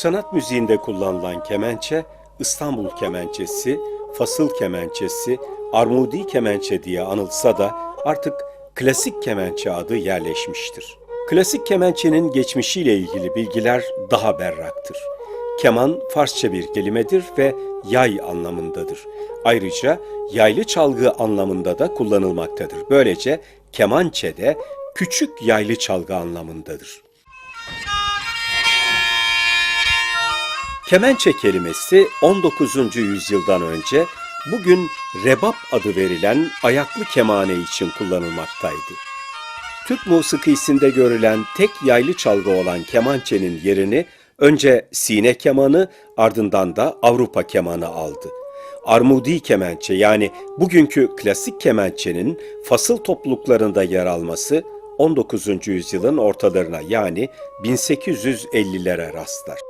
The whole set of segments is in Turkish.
sanat müziğinde kullanılan kemençe, İstanbul kemençesi, fasıl kemençesi, armudi kemençe diye anılsa da artık klasik kemençe adı yerleşmiştir. Klasik kemençenin geçmişiyle ilgili bilgiler daha berraktır. Keman Farsça bir kelimedir ve yay anlamındadır. Ayrıca yaylı çalgı anlamında da kullanılmaktadır. Böylece kemançe de küçük yaylı çalgı anlamındadır. Kemençe kelimesi 19. yüzyıldan önce bugün rebap adı verilen ayaklı kemane için kullanılmaktaydı. Türk musikisinde görülen tek yaylı çalgı olan kemançenin yerini önce sine kemanı ardından da Avrupa kemanı aldı. Armudi kemençe yani bugünkü klasik kemençenin fasıl topluluklarında yer alması 19. yüzyılın ortalarına yani 1850'lere rastlar.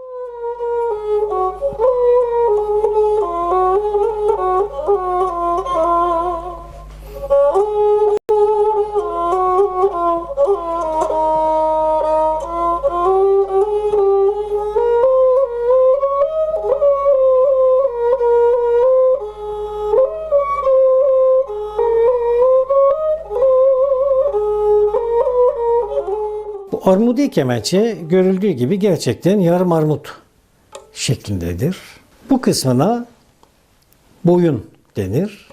Armudi kemençe görüldüğü gibi gerçekten yarım armut şeklindedir. Bu kısmına boyun denir.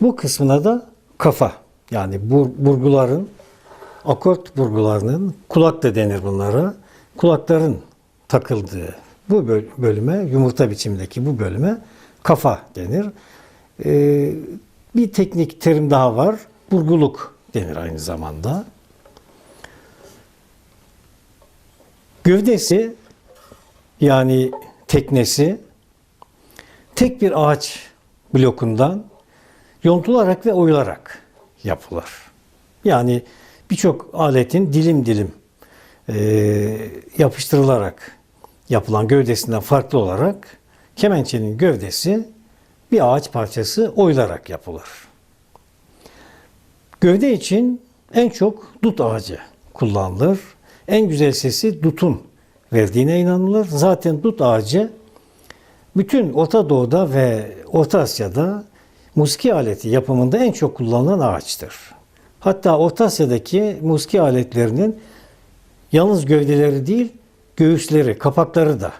Bu kısmına da kafa yani bur- burguların akort burgularının kulak da denir bunlara. Kulakların takıldığı bu böl- bölüme yumurta biçimindeki bu bölüme kafa denir. Ee, bir teknik terim daha var. Burguluk denir aynı zamanda. Gövdesi yani teknesi tek bir ağaç blokundan yontularak ve oyularak yapılır. Yani birçok aletin dilim dilim eee, yapıştırılarak yapılan gövdesinden farklı olarak kemençenin gövdesi bir ağaç parçası oyularak yapılır. Gövde için en çok dut ağacı kullanılır. En güzel sesi dutun verdiğine inanılır. Zaten dut ağacı bütün Orta Doğu'da ve Orta Asya'da musiki aleti yapımında en çok kullanılan ağaçtır. Hatta Orta Asya'daki musiki aletlerinin yalnız gövdeleri değil, göğüsleri, kapakları da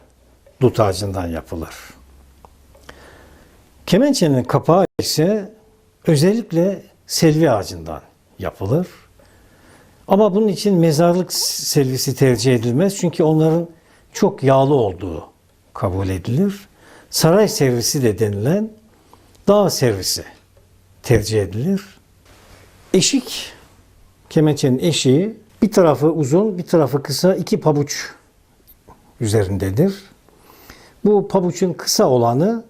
dut ağacından yapılır. Kemençenin kapağı ise özellikle selvi ağacından yapılır. Ama bunun için mezarlık selvisi tercih edilmez. Çünkü onların çok yağlı olduğu kabul edilir. Saray servisi de denilen dağ servisi tercih edilir. Eşik, kemençenin eşiği bir tarafı uzun, bir tarafı kısa iki pabuç üzerindedir. Bu pabuçun kısa olanı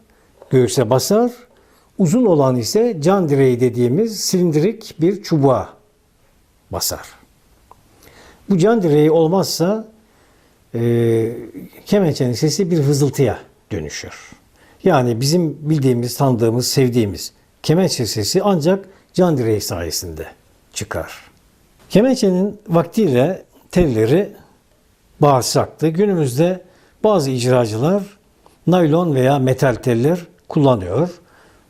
göğüse basar, uzun olan ise can direği dediğimiz silindirik bir çubuğa basar. Bu can direği olmazsa e, kemençenin sesi bir vızıltıya dönüşür. Yani bizim bildiğimiz, tanıdığımız, sevdiğimiz kemençe sesi ancak can direği sayesinde çıkar. Kemençenin vaktiyle telleri bağırsaktı. Günümüzde bazı icracılar naylon veya metal teller kullanıyor.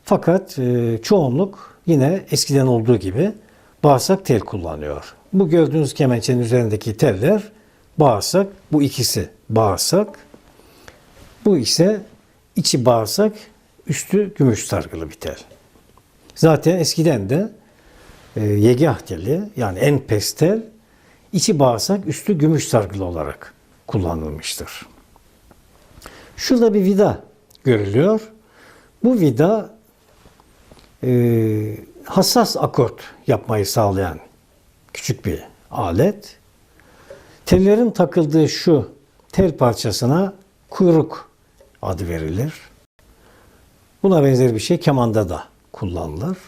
Fakat e, çoğunluk yine eskiden olduğu gibi bağırsak tel kullanıyor. Bu gördüğünüz kemençenin üzerindeki teller bağırsak. Bu ikisi bağırsak. Bu ise içi bağırsak, üstü gümüş sargılı bir tel. Zaten eskiden de e, yegah teli yani en pes tel içi bağırsak, üstü gümüş sargılı olarak kullanılmıştır. Şurada bir vida görülüyor. Bu vida e, hassas akort yapmayı sağlayan küçük bir alet. Tellerin takıldığı şu tel parçasına kuyruk adı verilir. Buna benzer bir şey kemanda da kullanılır.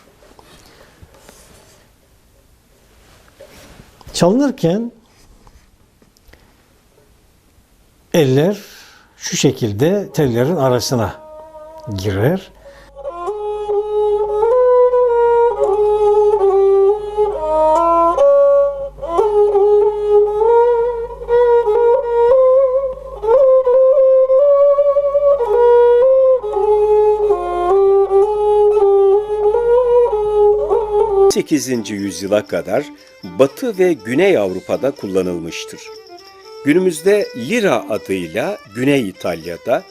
Çalınırken eller şu şekilde tellerin arasına girer. 18. yüzyıla kadar Batı ve Güney Avrupa'da kullanılmıştır. Günümüzde lira adıyla Güney İtalya'da,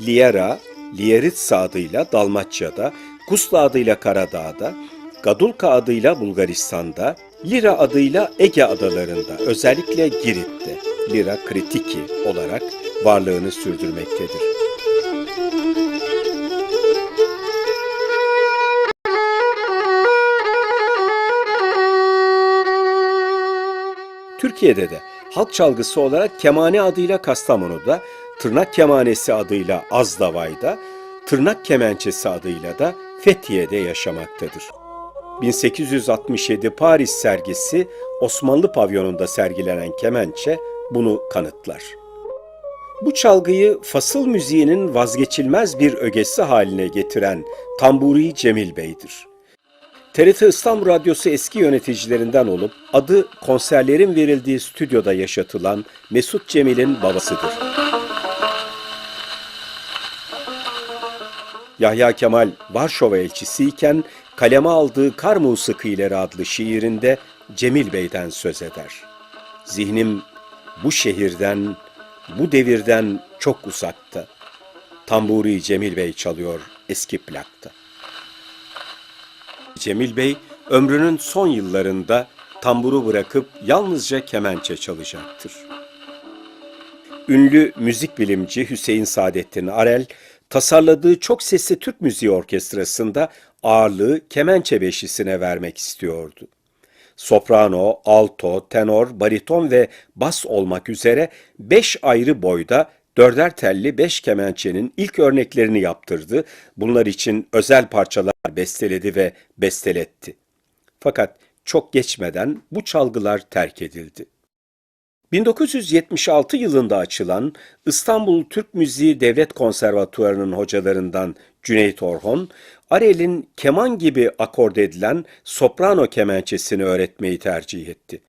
liera, lieritsa adıyla Dalmaçya'da, Gusla adıyla Karadağ'da, Gadulka adıyla Bulgaristan'da, Lira adıyla Ege adalarında, özellikle Girit'te, Lira kritiki olarak varlığını sürdürmektedir. Türkiye'de de halk çalgısı olarak kemane adıyla Kastamonu'da, tırnak kemanesi adıyla Azdavay'da, tırnak kemençesi adıyla da Fethiye'de yaşamaktadır. 1867 Paris sergisi Osmanlı pavyonunda sergilenen kemençe bunu kanıtlar. Bu çalgıyı fasıl müziğinin vazgeçilmez bir ögesi haline getiren Tamburi Cemil Bey'dir. TRT İstanbul Radyosu eski yöneticilerinden olup adı konserlerin verildiği stüdyoda yaşatılan Mesut Cemil'in babasıdır. Yahya Kemal Varşova elçisiyken kaleme aldığı Kar Musikileri adlı şiirinde Cemil Bey'den söz eder. Zihnim bu şehirden, bu devirden çok uzakta. Tamburi Cemil Bey çalıyor eski plakta. Cemil Bey ömrünün son yıllarında tamburu bırakıp yalnızca kemençe çalacaktır. Ünlü müzik bilimci Hüseyin Saadettin Arel, tasarladığı çok sesli Türk Müziği Orkestrası'nda ağırlığı kemençe beşisine vermek istiyordu. Soprano, alto, tenor, bariton ve bas olmak üzere beş ayrı boyda dörder telli beş kemençenin ilk örneklerini yaptırdı. Bunlar için özel parçalar besteledi ve besteletti. Fakat çok geçmeden bu çalgılar terk edildi. 1976 yılında açılan İstanbul Türk Müziği Devlet Konservatuvarı'nın hocalarından Cüneyt Orhon, Arel'in keman gibi akord edilen soprano kemençesini öğretmeyi tercih etti.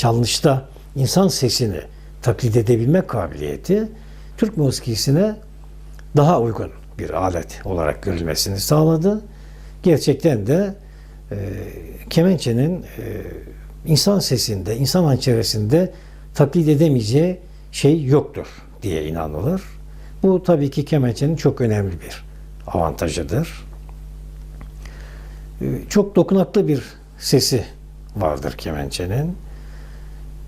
Çalınışta insan sesini taklit edebilme kabiliyeti Türk musikisine daha uygun bir alet olarak görülmesini sağladı. Gerçekten de e, kemençenin e, insan sesinde, insan hançeresinde taklit edemeyeceği şey yoktur diye inanılır. Bu tabii ki kemençenin çok önemli bir avantajıdır. E, çok dokunaklı bir sesi vardır kemençenin.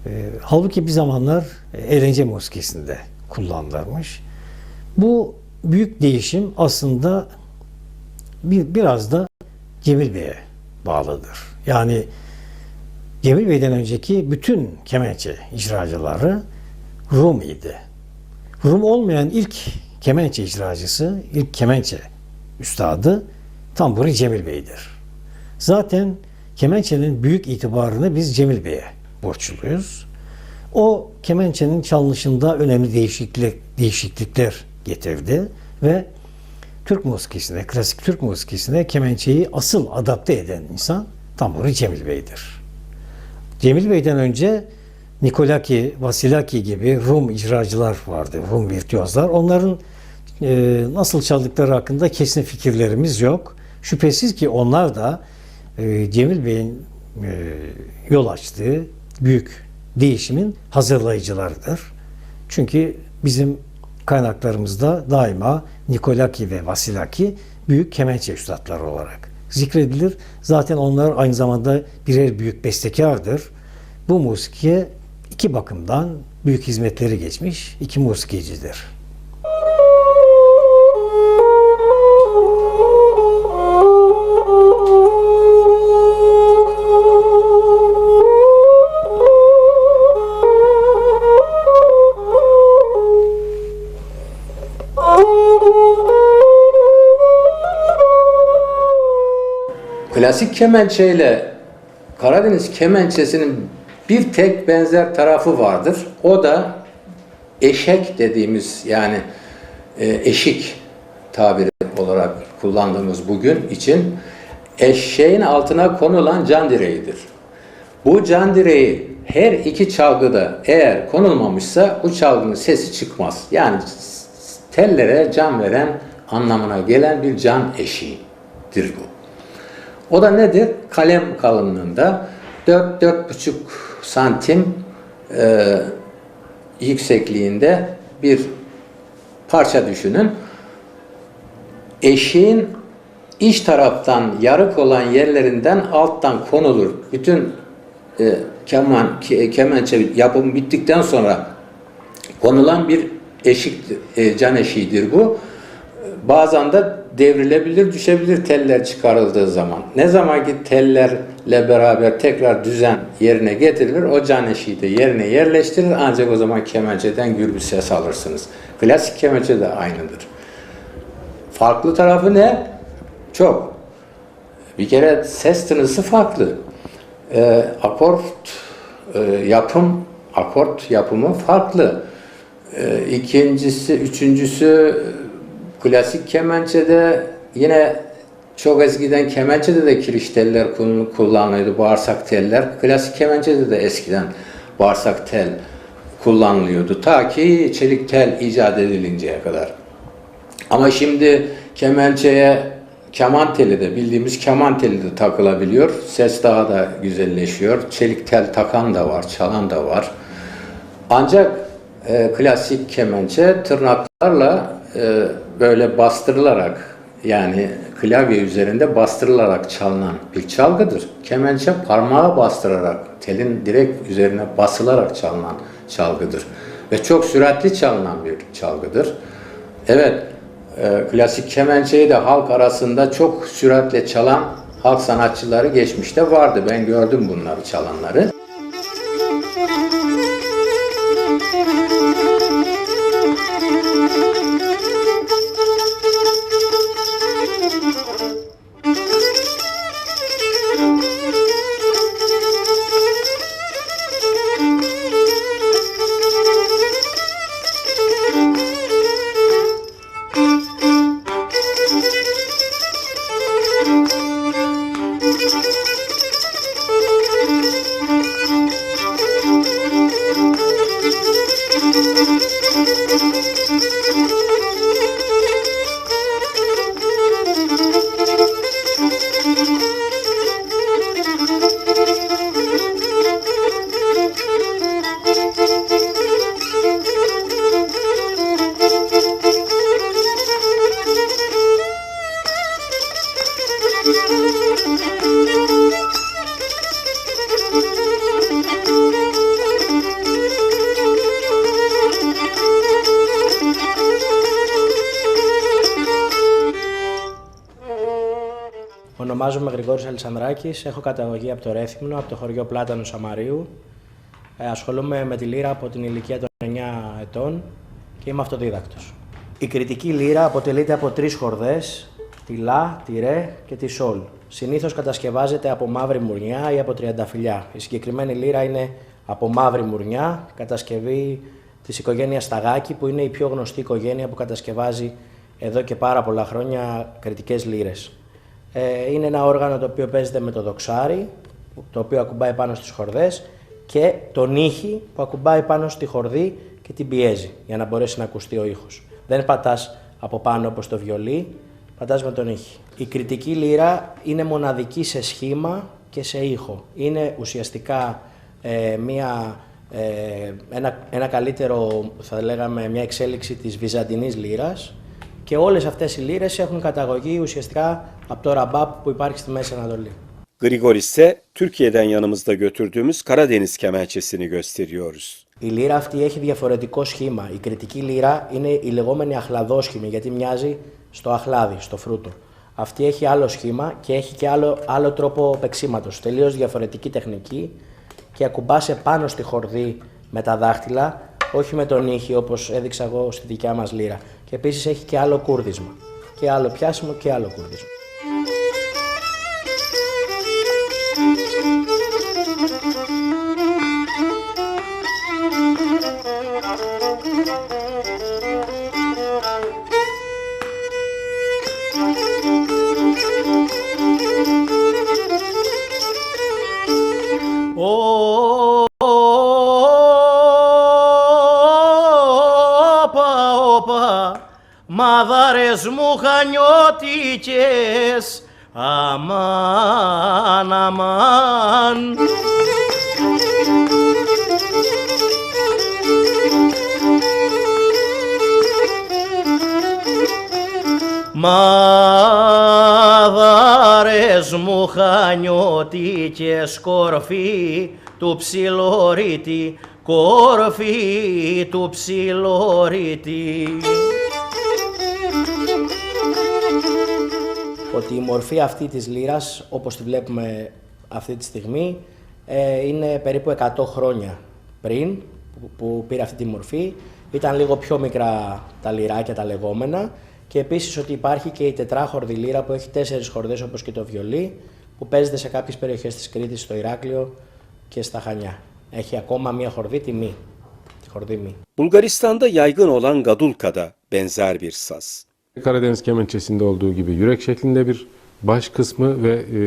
E, halbuki bir zamanlar eğlence musikisinde kullanılırmış. Bu büyük değişim aslında bir, biraz da Cemil Bey'e bağlıdır. Yani Cemil Bey'den önceki bütün kemençe icracıları Rum idi. Rum olmayan ilk kemençe icracısı, ilk kemençe üstadı Tamburi Cemil Bey'dir. Zaten kemençenin büyük itibarını biz Cemil Bey'e borçluyuz. O kemençenin çalınışında önemli değişiklik, değişiklikler getirdi ve Türk musikisine, klasik Türk musikisine kemençeyi asıl adapte eden insan Tamburi Cemil Bey'dir. Cemil Bey'den önce Nikolaki, Vasilaki gibi Rum icracılar vardı, Rum virtüözler. Onların e, nasıl çaldıkları hakkında kesin fikirlerimiz yok. Şüphesiz ki onlar da e, Cemil Bey'in e, yol açtığı büyük değişimin hazırlayıcılarıdır. Çünkü bizim kaynaklarımızda daima Nikolaki ve Vasilaki büyük kemençe üstadları olarak zikredilir. Zaten onlar aynı zamanda birer büyük bestekardır. Bu musikiye iki bakımdan büyük hizmetleri geçmiş iki musikicidir. Klasik kemençeyle Karadeniz kemençesinin bir tek benzer tarafı vardır. O da eşek dediğimiz yani e, eşik tabiri olarak kullandığımız bugün için eşeğin altına konulan can direğidir. Bu can direği her iki çalgıda eğer konulmamışsa bu çalgının sesi çıkmaz. Yani tellere can veren anlamına gelen bir can eşiğidir bu. O da nedir? Kalem kalınlığında 4-4,5 santim e, yüksekliğinde bir parça düşünün. Eşiğin iç taraftan yarık olan yerlerinden alttan konulur. Bütün e, keman, ke, kemençe yapımı bittikten sonra konulan bir eşik, e, can eşiğidir bu. Bazen de devrilebilir, düşebilir teller çıkarıldığı zaman. Ne zaman ki tellerle beraber tekrar düzen yerine getirilir, o can eşiği de yerine yerleştirilir. Ancak o zaman kemençeden gür bir ses alırsınız. Klasik kemençe de aynıdır. Farklı tarafı ne? Çok. Bir kere ses tınısı farklı. Ee, akort e, yapım, akort yapımı farklı. Ee, ikincisi, üçüncüsü klasik kemençede yine çok eskiden kemençede de kiriş teller kullanılıyordu, bağırsak teller. Klasik kemençede de eskiden bağırsak tel kullanılıyordu. Ta ki çelik tel icat edilinceye kadar. Ama şimdi kemençeye keman teli de bildiğimiz keman teli de takılabiliyor. Ses daha da güzelleşiyor. Çelik tel takan da var, çalan da var. Ancak e, klasik kemençe tırnaklarla e, böyle bastırılarak yani klavye üzerinde bastırılarak çalınan bir çalgıdır. Kemençe parmağa bastırarak telin direkt üzerine basılarak çalınan çalgıdır. Ve çok süratli çalınan bir çalgıdır. Evet, e, klasik kemençeyi de halk arasında çok süratle çalan halk sanatçıları geçmişte vardı. Ben gördüm bunları çalanları. Γρηγόρης Αλισανδράκης, έχω καταγωγή από το Ρέθυμνο, από το χωριό Πλάτανος Σαμαρίου. Ε, ασχολούμαι με τη λύρα από την ηλικία των 9 ετών και είμαι αυτοδίδακτος. Η κριτική λύρα αποτελείται από τρεις χορδές, τη Λα, τη Ρε και τη Σολ. Συνήθως κατασκευάζεται από μαύρη μουρνιά ή από τριανταφυλλιά. Η συγκεκριμένη λύρα είναι από μαύρη μουρνιά, κατασκευή της οικογένειας Σταγάκη, που είναι η πιο γνωστή οικογένεια που κατασκευάζει εδώ και πάρα πολλά χρόνια κριτικές λύρες. Ε, είναι ένα όργανο το οποίο παίζεται με το δοξάρι, το οποίο ακουμπάει πάνω στις χορδές και τον ήχη που ακουμπάει πάνω στη χορδή και την πιέζει για να μπορέσει να ακουστεί ο ήχος. Δεν πατάς από πάνω όπως το βιολί, πατάς με τον ήχη. Η κριτική λύρα είναι μοναδική σε σχήμα και σε ήχο. Είναι ουσιαστικά ε, μια, ε, ένα, ένα καλύτερο, θα λέγαμε, μια εξέλιξη της βυζαντινής λύρας και όλες αυτές οι λύρες έχουν καταγωγή ουσιαστικά από το ραμπάπ που υπάρχει στη Μέση Ανατολή. Grigor ise Türkiye'den yanımızda götürdüğümüz Karadeniz kemençesini gösteriyoruz. Η λύρα αυτή έχει διαφορετικό σχήμα. Η κριτική λύρα είναι η λεγόμενη αχλαδόσχημη γιατί μοιάζει στο αχλάδι, στο φρούτο. Αυτή έχει άλλο σχήμα και έχει και άλλο, άλλο τρόπο παίξήματος. Τελείως διαφορετική τεχνική και ακουμπάσαι πάνω στη χορδή με τα δάχτυλα, όχι με τον ήχη όπως έδειξα εγώ στη δικιά μας λύρα. Και επίσης έχει και άλλο κούρδισμα. Και άλλο πιάσιμο και άλλο κούρδισμα. Όπα, όπα, μαδάρες μου χανιώτικες, αμάν, αμάν. Μαδάρες μου χανιώτικες, κορφή του ψιλορίτη, κορφή του ψιλορίτη. Ότι η μορφή αυτή της λύρας, όπως τη βλέπουμε αυτή τη στιγμή, ε, είναι περίπου 100 χρόνια πριν που, που πήρε αυτή τη μορφή. Ήταν λίγο πιο μικρά τα λυράκια τα λεγόμενα και επίσης ότι υπάρχει και η τετράχορδη λύρα που έχει τέσσερις χορδές όπως και το βιολί που παίζεται σε κάποιες περιοχές της Κρήτης, στο Ηράκλειο και στα Χανιά. Έχει ακόμα μία χορδή, τη μη, τη χορδή μη. Bulgaristan'da yaygın olan gadulka da benzer bir saz. Karadeniz kemençesinde olduğu gibi yürek şeklinde bir baş kısmı ve e,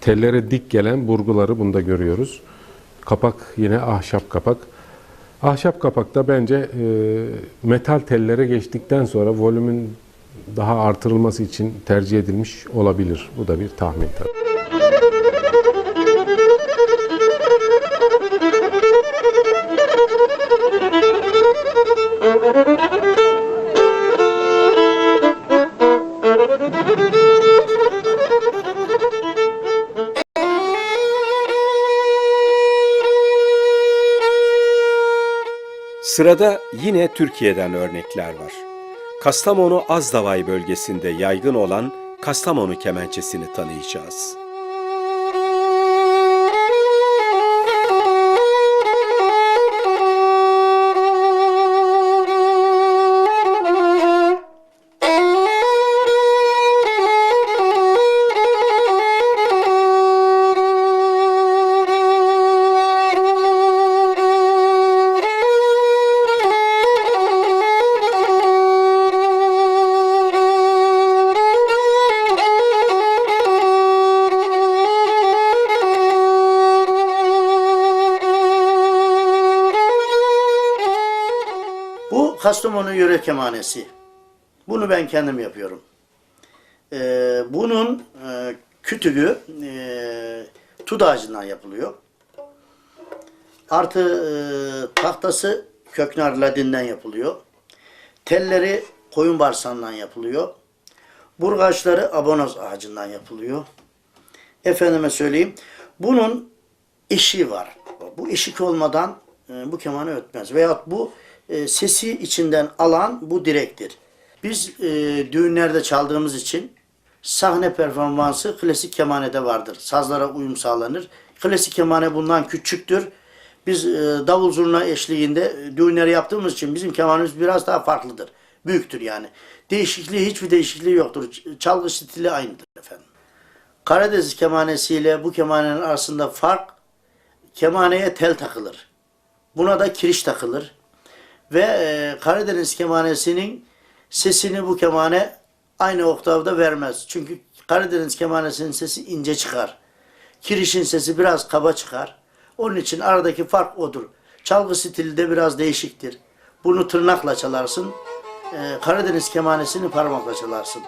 tellere dik gelen burguları bunda görüyoruz. Kapak yine ahşap kapak. Ahşap kapakta bence e, metal tellere geçtikten sonra volümün daha artırılması için tercih edilmiş olabilir. Bu da bir tahmin tabii. Sırada yine Türkiye'den örnekler var. Kastamonu Azdavay bölgesinde yaygın olan Kastamonu kemençesini tanıyacağız. Kastamonu yöre kemanesi. Bunu ben kendim yapıyorum. Ee, bunun e, kütüğü e, tud ağacından yapılıyor. Artı e, tahtası köknar ladinden yapılıyor. Telleri koyun bağırsağından yapılıyor. Burgaçları abonoz ağacından yapılıyor. Efendime söyleyeyim. Bunun eşiği var. Bu eşik olmadan e, bu kemanı ötmez. Veyahut bu e, sesi içinden alan bu direktir. Biz e, düğünlerde çaldığımız için sahne performansı klasik kemanede vardır. Sazlara uyum sağlanır. Klasik kemane bundan küçüktür. Biz e, davul zurna eşliğinde e, düğünleri yaptığımız için bizim kemanımız biraz daha farklıdır. Büyüktür yani. Değişikliği hiçbir değişikliği yoktur. Çalgı stili aynıdır efendim. Karadeniz kemanesiyle bu kemanenin arasında fark kemaneye tel takılır. Buna da kiriş takılır. Ve e, Karadeniz kemanesinin sesini bu kemane aynı oktavda vermez. Çünkü Karadeniz kemanesinin sesi ince çıkar. Kirişin sesi biraz kaba çıkar. Onun için aradaki fark odur. Çalgı stili de biraz değişiktir. Bunu tırnakla çalarsın. E, Karadeniz kemanesini parmakla çalarsın.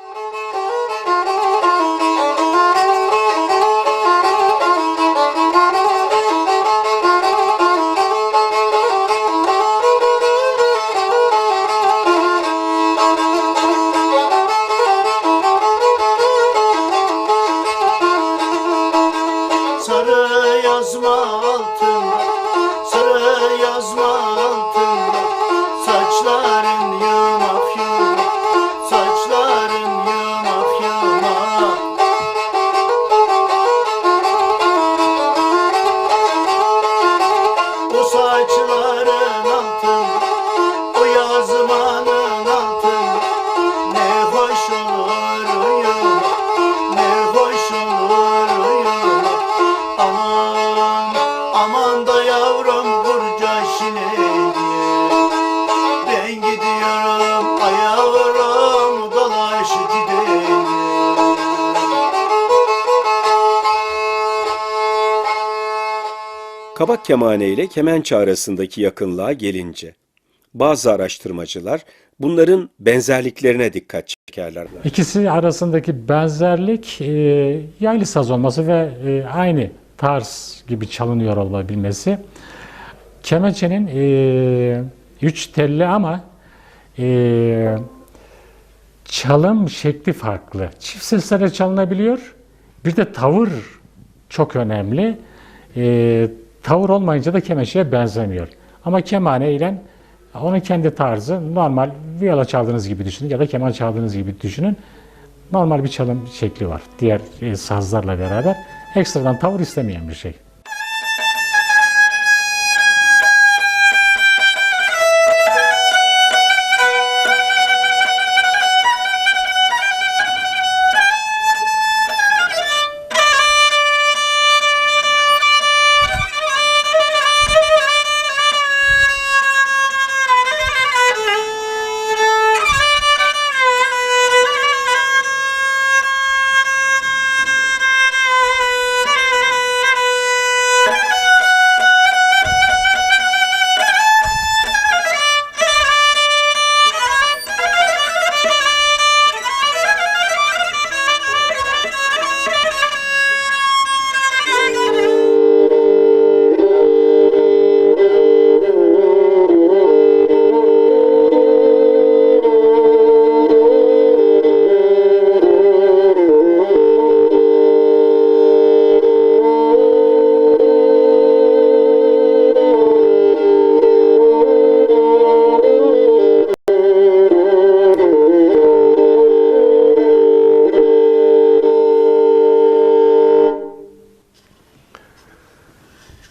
California. Kemane ile kemençe arasındaki yakınlığa gelince, bazı araştırmacılar bunların benzerliklerine dikkat çekerler. İkisi arasındaki benzerlik e, yaylı saz olması ve e, aynı tarz gibi çalınıyor olabilmesi. Kemençenin e, üç telli ama e, çalım şekli farklı. Çift seslere çalınabiliyor. Bir de tavır çok önemli. E, tavır olmayınca da kemençeye benzemiyor. Ama kemane ile onun kendi tarzı normal viola çaldığınız gibi düşünün ya da keman çaldığınız gibi düşünün. Normal bir çalım şekli var. Diğer e, sazlarla beraber ekstradan tavır istemeyen bir şey.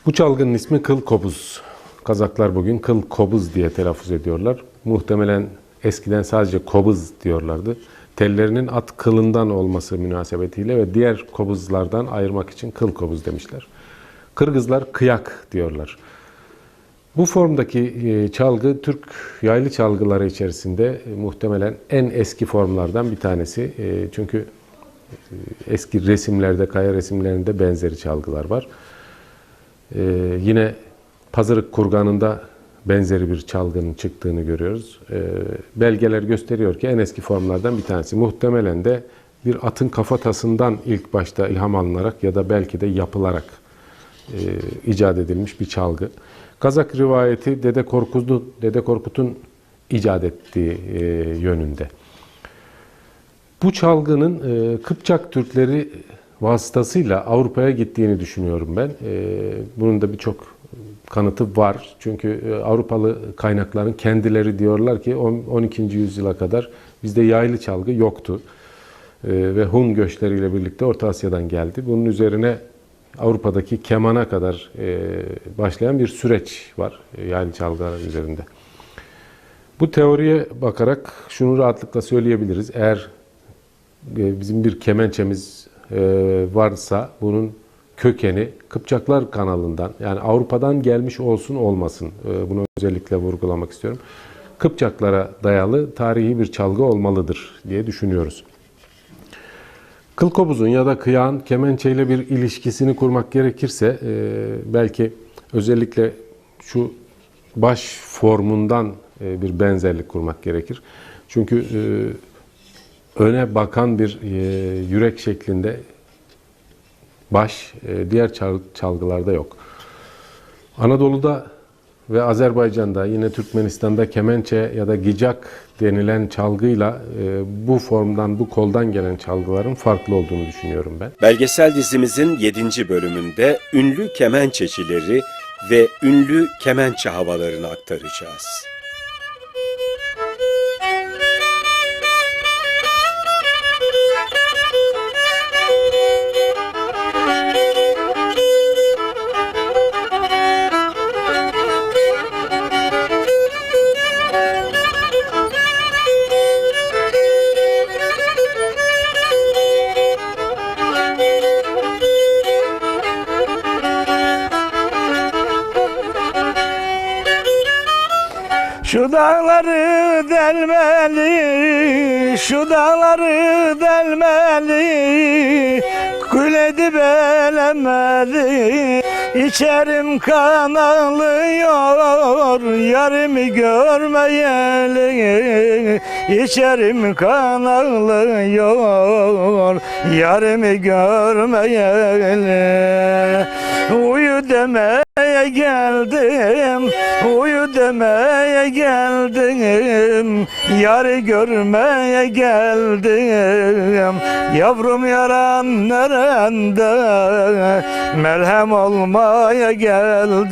Bu çalgının ismi kıl kobuz. Kazaklar bugün kıl kobuz diye telaffuz ediyorlar. Muhtemelen eskiden sadece kobuz diyorlardı. Tellerinin at kılından olması münasebetiyle ve diğer kobuzlardan ayırmak için kıl kobuz demişler. Kırgızlar kıyak diyorlar. Bu formdaki e, çalgı Türk yaylı çalgıları içerisinde e, muhtemelen en eski formlardan bir tanesi. E, Çünkü eski resimlerde, kaya resimlerinde benzeri çalgılar var. Ee, yine Pazarık kurganında benzeri bir çalgının çıktığını görüyoruz. Ee, belgeler gösteriyor ki en eski formlardan bir tanesi. Muhtemelen de bir atın kafatasından ilk başta ilham alınarak ya da belki de yapılarak e, icat edilmiş bir çalgı. Kazak rivayeti Dede Korkut'un Dede Korkut'un icat ettiği e, yönünde. Bu çalgının e, Kıpçak Türkleri vasıtasıyla Avrupa'ya gittiğini düşünüyorum ben. E, bunun da birçok kanıtı var. Çünkü e, Avrupalı kaynakların kendileri diyorlar ki on- 12. yüzyıla kadar bizde yaylı çalgı yoktu. E, ve Hun göçleriyle birlikte Orta Asya'dan geldi. Bunun üzerine Avrupa'daki kemana kadar e, başlayan bir süreç var e, yaylı çalgılar üzerinde. Bu teoriye bakarak şunu rahatlıkla söyleyebiliriz. Eğer bizim bir kemençemiz varsa bunun kökeni Kıpçaklar kanalından yani Avrupa'dan gelmiş olsun olmasın e, bunu özellikle vurgulamak istiyorum. Kıpçaklara dayalı tarihi bir çalgı olmalıdır diye düşünüyoruz. Kılkobuzun ya da kıyağın kemençeyle bir ilişkisini kurmak gerekirse e, belki özellikle şu baş formundan e, bir benzerlik kurmak gerekir. Çünkü e, öne bakan bir e, yürek şeklinde baş e, diğer çal- çalgılarda yok. Anadolu'da ve Azerbaycan'da yine Türkmenistan'da kemençe ya da gicak denilen çalgıyla e, bu formdan, bu koldan gelen çalgıların farklı olduğunu düşünüyorum ben. Belgesel dizimizin 7. bölümünde ünlü kemençecileri ve ünlü kemençe havalarını aktaracağız. Delmeli, şu dağları delmeli, gül edip elemeli. İçerim kan ağlıyor, yarimi görmeyeli. İçerim kan ağlıyor, yarimi görmeyeli. Uyu demeye geldim, uyu demeye geldim, yarı görmeye geldim. Yavrum yaran nerende, merhem olmaya geldim.